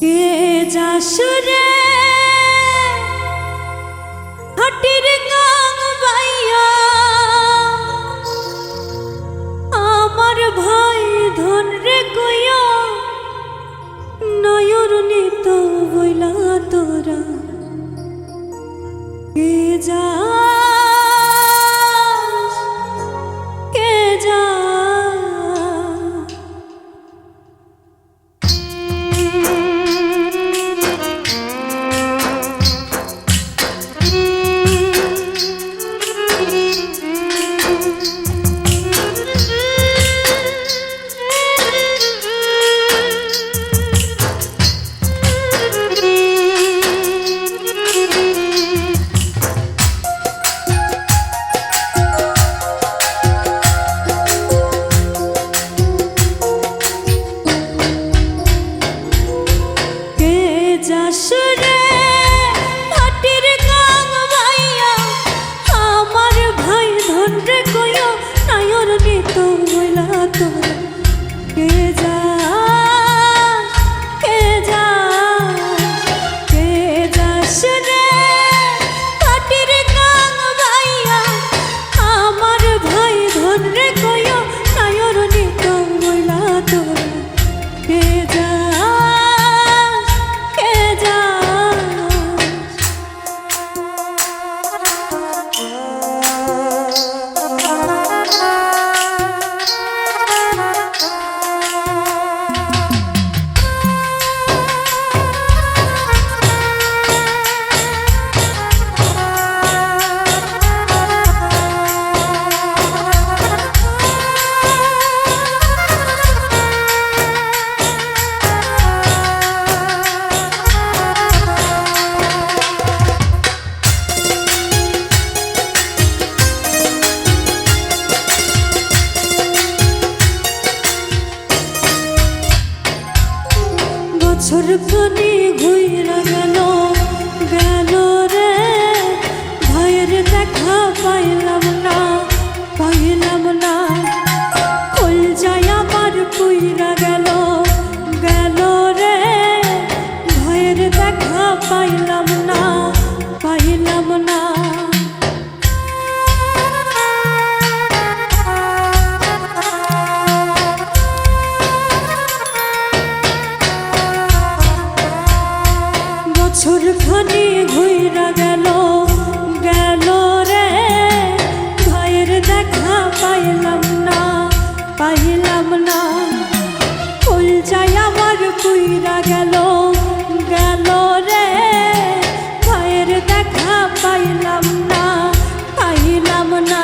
কে যাসুরে হটির গান বাইয়া আমার ভাই ধন রে কইয়া নয়র নিত বইলা তোরা। কে যা চারখানি ঘুইরা গেল গেল রে ভয়ের দেখা পাইলাম না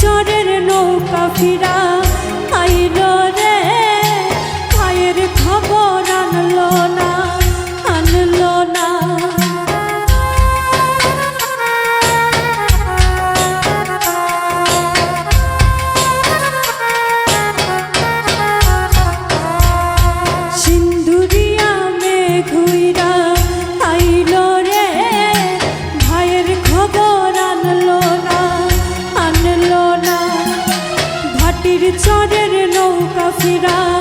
চরের নৌকা ফিরা আইল রে খায়ের খবর। চরের নৌকা ফিরা